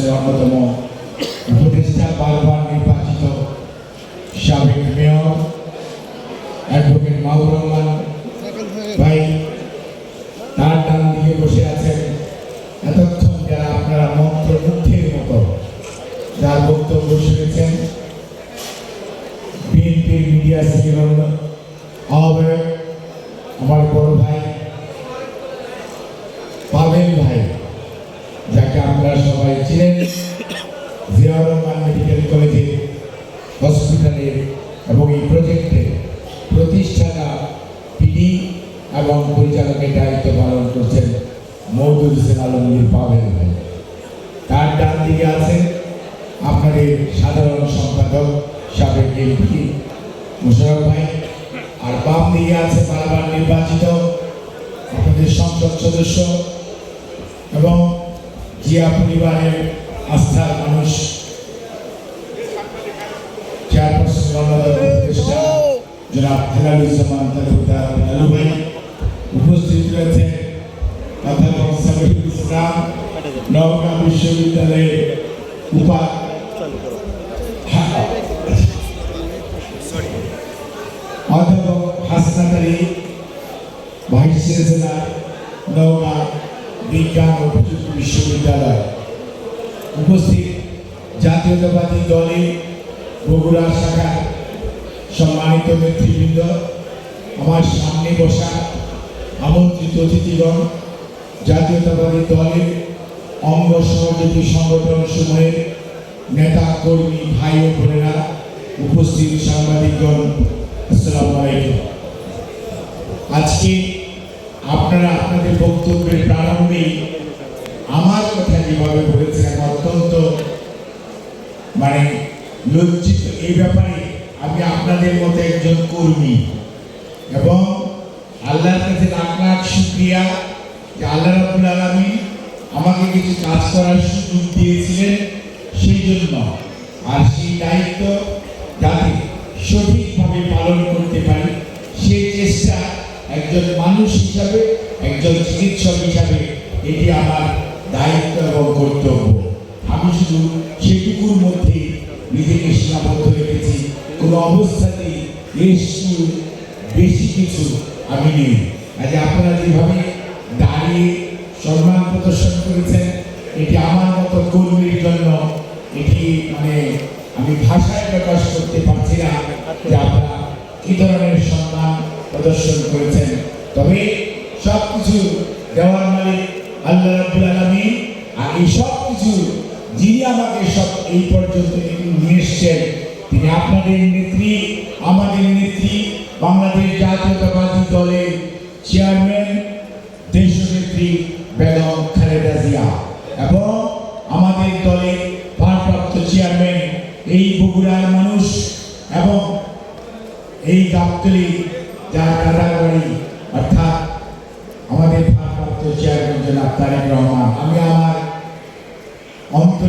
কাউন্সিলের অন্যতম উপদেষ্টা বারবার নির্বাচিত সাবেক মেয়র অ্যাডভোকেট মাহবুর রহমান ভাই, তার ডান দিকে বসে আছেন। এতক্ষণ যারা আপনারা মন্ত্রমুগ্ধের মতো যার বক্তব্য শুনেছেন বিএনপির মিডিয়া সেলের আহ্বায়ক আমার বড় ভাই, পাবেল ভাই। আমরা সবাই চিনেন জিয়াউর রহমান মেডিকেল কলেজে হসপিটালে এবং এই প্রজেক্টে প্রতিষ্ঠাতা পিডি এবং পরিচালকের দায়িত্ব পালন করছেন মৌদুল হোসেন আলমগীর পাবেল ভাই। তার ডান দিকে আছেন আপনাদের সাধারণ সম্পাদক সাবেক এমপি মুশারফ ভাই। আর বাম দিকে আছে বারবার নির্বাচিত আপনাদের সংসদ সদস্য এবং জিয়া পরিবারের আস্থার মানুষ জনাব হেলালুজ্জামান তালুকদার হেলালু ভাই, উপস্থিত রয়েছে অধ্যাপক সাবিরুল ইসলাম নওগাঁ বিশ্ববিদ্যালয়ের উপা বিজ্ঞান ও প্রযুক্তি বিশ্ববিদ্যালয়। উপস্থিত জাতীয়তাবাদী দলের বগুড়া শাখার সম্মানিত নেতৃবৃন্দ, আমার সামনে বসা আমন্ত্রিত অতিথিগণ, জাতীয়তাবাদী দলের অঙ্গ সহযোগী সংগঠন সমূহের নেতা, কর্মী, ভাই ও বোনেরা উপস্থিত সাংবাদিকগণ, আসসালামু আলাইকুম। আজকে বক্তব্যের প্রারম্ভেই আমার কথা যেভাবে বলেছেন অত্যন্ত মানে লজ্জিত এই ব্যাপারে। আমি আপনাদের মতো একজন কর্মী। এবং আল্লাহর কাছে লাখ লাখ যে আল্লাহ রাবুল আলমী আমাকে কিছু কাজ করার সুযোগ দিয়েছিলেন সেই জন্য আর সেই দায়িত্ব যাতে সঠিকভাবে পালন করতে পারি, সেই চেষ্টা একজন মানুষ হিসাবে, একজন চিকিৎসক হিসাবে এটি আমার দায়িত্ব এবং কর্তব্য। আমি শুধু সেটুকুর মধ্যে নিজেকে সীমাবদ্ধ রেখেছি। কোনো অবস্থাতেই বেশি বেশি কিছু আমি নেই। আজ আপনারা যেভাবে দাঁড়িয়ে সম্মান প্রদর্শন করেছেন, এটি আমার মতো কর্মীর জন্য এটি মানে আমি ভাষায় প্রকাশ করতে পারছি না যে আপনারা কি ধরনের সম্মান প্রদর্শন করেছেন। তবে সব কিছু দেওয়ার মালিক আল্লাহ রাব্বুল আলামিন। আর এই সব কিছু যিনি আমাকে সব এই পর্যন্ত নিয়ে এসছেন, তিনি আপনাদের নেত্রী, আমাদের নেত্রী, বাংলাদেশ জাতীয়তাবাদী দলের চেয়ারম্যান, দেশনেত্রী বেগম খালেদা জিয়া এবং আমাদের দলের ভারপ্রাপ্ত চেয়ারম্যান এই বগুড়ার মানুষ এবং এই গাবতলি যার কারাগারি অর্থাৎ আমাদের ভারপ্রাপ্ত চেয়ারম্যান জনাব তারেক রহমান আমি আমার অন্তর